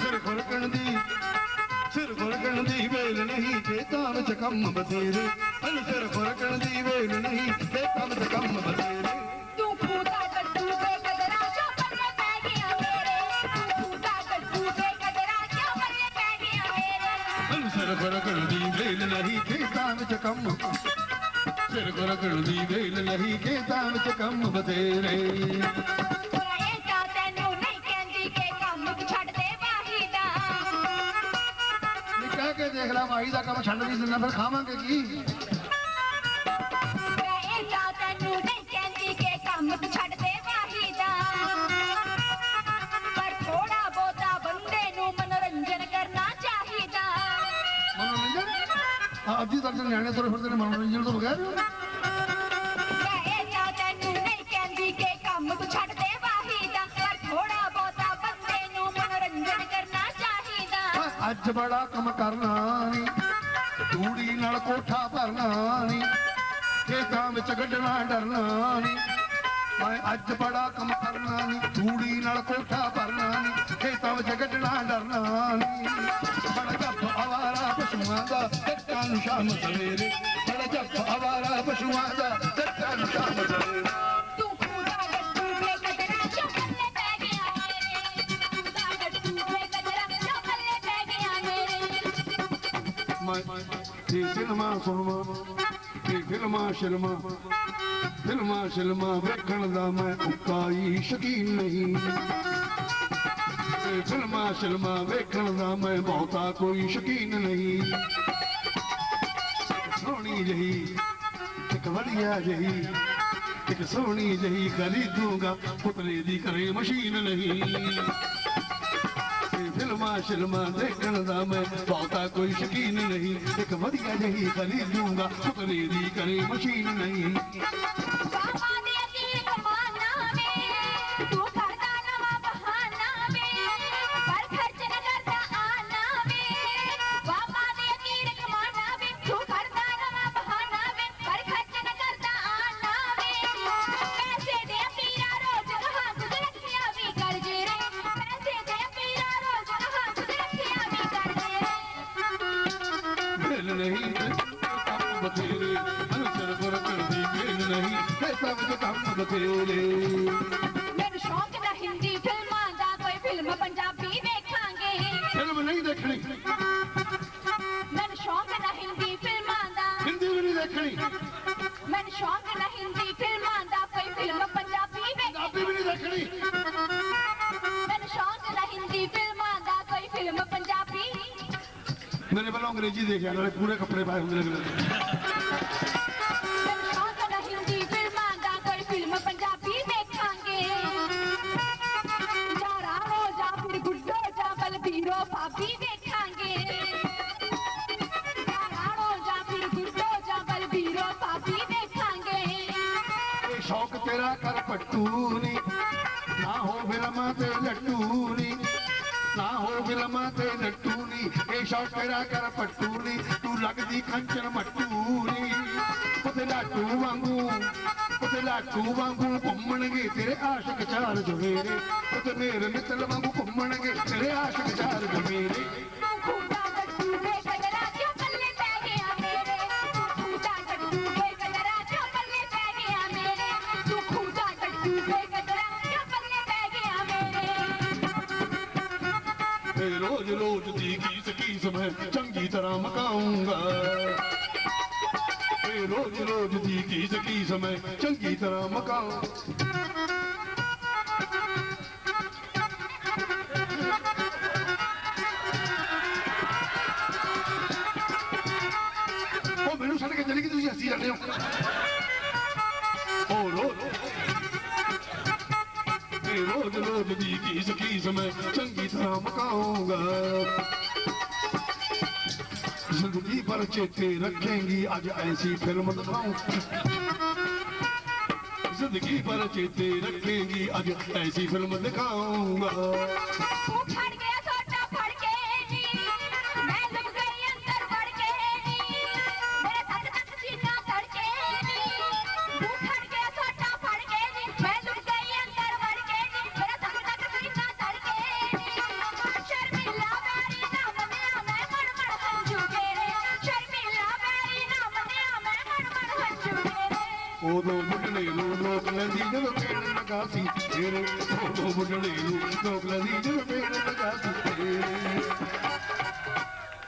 ਸਿਰ ਖੁਰਕਣ ਦੀ ਸਿਰ ਖੁਰਕਣ ਦੀ ਵੇਲ ਨਹੀਂ ਖੇਤਾਂ ਵਿੱਚ ਕੰਮ ਬਥੇਰੇ। ਹਰ ਸਿਰ ਖੁਰਕਣ ਦੀ ਵੇਲ ਨਹੀਂ ਖੇਤਾਂ ਵਿੱਚ ਕੰਮ ਬਥੇਰੇ। ਤੂੰ ਖੂਦਾ ਡੱਡੂ ਦੇ ਕਦਰਾਂ ਚੋਂ ਪੱਲੇ ਪੈ ਗਿਆ ਮੇਰੇ। ਤੂੰ ਖੂਦਾ ਡੱਡੂ ਦੇ ਕਦਰਾਂ ਚੋਂ ਪੱਲੇ ਪੈ ਗਿਆ ਮੇਰੇ। ਹਰ ਸਿਰ ਖੁਰਕਣ ਦੀ ਵੇਲ ਨਹੀਂ ਖੇਤਾਂ ਵਿੱਚ ਕੰਮ ਸਿਰ ਖੁਰਕਣ ਦੀ ਵੇਲ ਨਹੀਂ ਖੇਤਾਂ ਵਿੱਚ ਕੰਮ ਬਥੇਰੇ। ਦੇਖ ਲੈ ਮਾਈ ਦਾ ਕੰਮ ਛੱਡ ਵੀ ਦਿੰਦਾ ਫਿਰ ਖਾਵਾਂਗੇ ਕੀ? ਓਏ ਤਾਂ ਤੈਨੂੰ ਨਹੀਂ ਕਹਿੰਦੀ ਕਿ ਕੰਮ ਛੱਡ ਦੇ ਵਾਹੀ ਦਾ। ਪਰ ਥੋੜਾ ਬਹੁਤਾ ਬੰਦੇ ਨੂੰ ਮਨੋਰੰਜਨ ਕਰਨਾ ਚਾਹੀਦਾ। ਮਨੋਰੰਜਨ? ਆ ਅੱਧੀ ਦਰਜਨ ਨਿਆਣੇ ਤੁਰੇ ਫਿਰਦੇ ਨੇ ਮਨੋਰੰਜਨ ਤੋਂ ਬਗੈਰ ਓਏ ਤਾਂ ਤੈਨੂੰ ਨਹੀਂ ਕਹਿੰਦੀ ਕਿ ਕੰਮ ਛੱਡ ਦੇ ਅੱਜ ਬੜਾ ਕੰਮ ਕਰਨਾ ਨੀ, ਤੂੜੀ ਨਾਲ ਕੋਠਾ ਭਰਨਾ ਨੀ, ਖੇਤਾਂ ਵਿੱਚ ਗੱਡਣਾ ਡਰਨਾ ਨੀ। ਮੈਂ ਅੱਜ ਬੜਾ ਕੰਮ ਕਰਨਾ ਨੀ ਧੂੜੀ ਨਾਲ ਕੋਠਾ ਭਰਨਾ ਨੀ, ਖੇਤਾਂ ਵਿੱਚ ਗੱਡਣਾ ਡਰਨਾ ਨੀ। ਬੜਾ ਜੱਫ ਆਵਾਰਾ ਪਸ਼ੂਆਂ ਦਾ ਜੱਟਾਂ ਨੂੰ ਸ਼ਾਮ ਸਵੇਰੇ। ਬੜਾ ਜੱਫ ਆਵਾਰਾ ਪਸ਼ੂਆਂ ਮੇਰੇ ਮੈਂ ਫਿਲਮਾਂ ਸੁਣਵਾ ਇਹ ਫਿਲਮਾਂ ਸ਼ਿਲਮਾਂ ਫਿਲਮਾਂ ਸ਼ਿਲਮਾਂ ਵੇਖਣ ਦਾ ਮੈਂ ਉਕਾਈ ਸ਼ਕੀਨ ਨਹੀਂ। ਇਹ ਫਿਲਮਾਂ ਸ਼ਿਲਮਾਂ ਵੇਖਣ ਦਾ ਮੈਂ ਬਹੁਤਾ ਕੋਈ ਸ਼ਕੀਨ ਨਹੀਂ। ਸੋਹਣੀ ਜਹੀ ਇੱਕ ਵਧੀਆ ਜਹੀ, ਇੱਕ ਸੋਹਣੀ ਜਹੀ ਖਰੀਦੂਗਾ ਪੁਤਲੇ ਦੀ ਕਰੇ ਮਸ਼ੀਨ ਨਹੀਂ। ਫਿਲਮਾਂ ਸ਼ਿਲਮਾਂ ਦੇਖਣ ਦਾ ਮੈਂ ਬਹੁਤਾ ਕੋਈ ਸ਼ਕੀਨ ਨਹੀਂ। ਇੱਕ ਵਧੀਆ ਜਹੀ ਖਰੀਦੂੰਗਾ ਪੁਤਲੇ ਦੀ ਕਰੇ ਮਸ਼ੀਨ ਨਹੀਂ। ਤੋਂ ਕੰਮ ਬਥੇਰੇ ਮੈਨੂੰ ਸ਼ੌਂਕ ਨਾ ਹਿੰਦੀ ਫਿਲਮਾਂ ਦਾ ਕੋਈ ਫਿਲਮ ਪੰਜਾਬੀ ਵੇਖਾਂਗੇ। ਫਿਲਮ ਨਹੀਂ ਦੇਖਣੀ। ਮੈਨੂੰ ਸ਼ੌਂਕ ਨਾ ਹਿੰਦੀ ਫਿਲਮਾਂ ਦਾ। ਹਿੰਦੀ ਵੀ ਨਹੀਂ ਦੇਖਣੀ। ਮੈਨੂੰ ਸ਼ੌਂਕ ਨਾ ਹਿੰਦੀ ਫਿਲਮਾਂ ਦਾ ਕੋਈ ਫਿਲਮ ਪੰਜਾਬੀ ਵੇਖ ਪੰਜਾਬੀ ਵੀ ਨਹੀਂ ਦੇਖਣੀ। ਮੈਨੂੰ ਸ਼ੌਂਕ ਨਾ ਹਿੰਦੀ ਫਿਲਮਾਂ ਦਾ ਕੋਈ ਫਿਲਮ ਪੰਜਾਬੀ। ਮੇਰੇ ਵੱਲੋਂ ਅੰਗਰੇਜ਼ੀ ਦੇਖਿਆ ਨਾਲੇ ਪੂਰੇ ਕੱਪੜੇ ਪਾਏ ਹੁੰਦੇ ਨੇ ਮੈਨੂੰ ਇਹ ਸ਼ੌਕ ਤੇਰਾ ਕਰ ਪੱਟੂ ਨੀ ਨਾ ਹੋ ਫਿਲਮਾਂ ਤੇ ਲੱਟੂ ਨੀ ਨਾ ਹੋ ਫਿਲਮਾਂ ਤੇ ਲੱਟੂ ਨੀ ਇਹ ਸ਼ੌਕ ਤੇਰਾ ਕਰ ਪੱਟੂ ਨੀ ਤੂੰ ਲੱਗਦੀ ਕੰਚਨ ਮੱਟੂ ਨੀ ਉਤੇ ਲਾਟੂ ਵਾਂਗੂ ਉਤੇ ਲਾਟੂ ਵਾਂਗੂ ਘੁੰਮਣਗੇ ਤੇਰੇ ਤੇ ਰੋਜ਼ ਰੋਜ਼ ਦੀ ਕੀਸ ਕੀਸ ਮੈਂ ਚੰਗੀ ਤਰ੍ਹਾਂ ਮਕਾਉਂਗਾ ਤੇ ਰੋਜ਼ ਰੋਜ਼ ਦੀ ਕੀਸ ਕੀਸ ਮੈਂ ਚੰਗੀ ਤਰ੍ਹਾਂ ਮਕਾਉਂ ਮੈਨੂੰ ਛੱਡ ਕੇ ਚਲੀ ਗਈ ਤੁਸੀਂ ਹੱਸੀ ਜਾਂਦੇ ਹੋ। ਤੇ ਰੋਜ਼ ਰੋਜ਼ ਦੀ ਕੀਸ ਕੀਸ ਮੈਂ ਚੰਗੀ ਤਰ੍ਹਾਂ ਮਕਾਉਂਗਾ। ਜ਼ਿੰਦਗੀ ਭਰ ਚੇਤੇ ਰੱਖੇਂਗੀ, ਅੱਜ ਐਸੀ ਫਿਲਮ ਦਿਖਾऊं ਜ਼ਿੰਦਗੀ ਭਰ ਚੇਤੇ ਰੱਖੇਂਗੀ, ਅੱਜ ਐਸੀ ਫਿਲਮ ਦਿਖਾਉਂਗਾ ਉਦੋਂ ਬੁੱਢੜੇ ਨੂੰ ਲੋਕ ਲੈਂਦੀ ਜਦੋਂ ਪੇੜ ਲਗਾ ਸੀ ਤੇਰੇ। ਉਦੋਂ ਬੁੱਢੜੇ ਨੂੰ ਲੋਕ ਲੈਂਦੀ ਜਦੋਂ ਪੇੜ ਲਗਾ ਸੀ ਤੇਰੇ।